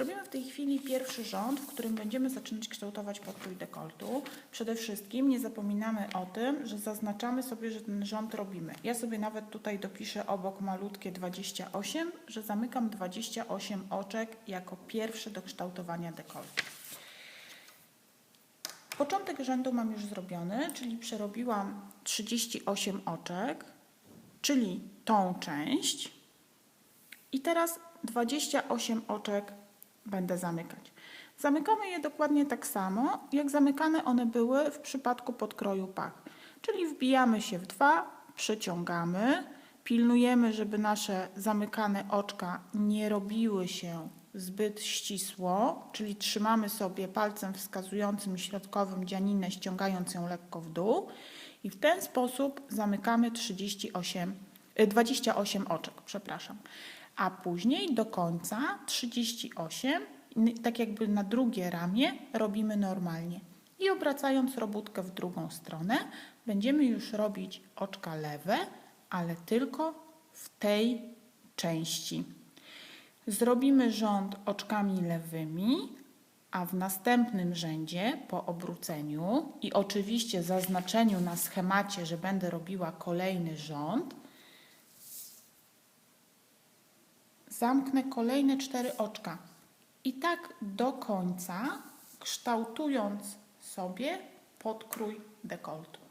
Robimy w tej chwili pierwszy rząd, w którym będziemy zaczynać kształtować podkrój dekoltu. Przede wszystkim nie zapominamy o tym, że zaznaczamy sobie, że ten rząd robimy. Ja sobie nawet tutaj dopiszę obok malutkie 28, że zamykam 28 oczek jako pierwszy do kształtowania dekoltu. Początek rzędu mam już zrobiony, czyli przerobiłam 38 oczek, czyli tą część. I teraz 28 oczek będę zamykać. Zamykamy je dokładnie tak samo, jak zamykane one były w przypadku podkroju pach. Czyli wbijamy się w dwa, przyciągamy, pilnujemy, żeby nasze zamykane oczka nie robiły się zbyt ścisło, czyli trzymamy sobie palcem wskazującym środkowym dzianinę, ściągając ją lekko w dół i w ten sposób zamykamy 38, y, 28 oczek, przepraszam. A później do końca 38, n- tak jakby na drugie ramię robimy normalnie. I obracając robótkę w drugą stronę, będziemy już robić oczka lewe, ale tylko w tej części. Zrobimy rząd oczkami lewymi, a w następnym rzędzie po obróceniu i oczywiście zaznaczeniu na schemacie, że będę robiła kolejny rząd, zamknę kolejne cztery oczka. I tak do końca, kształtując sobie podkrój dekoltu.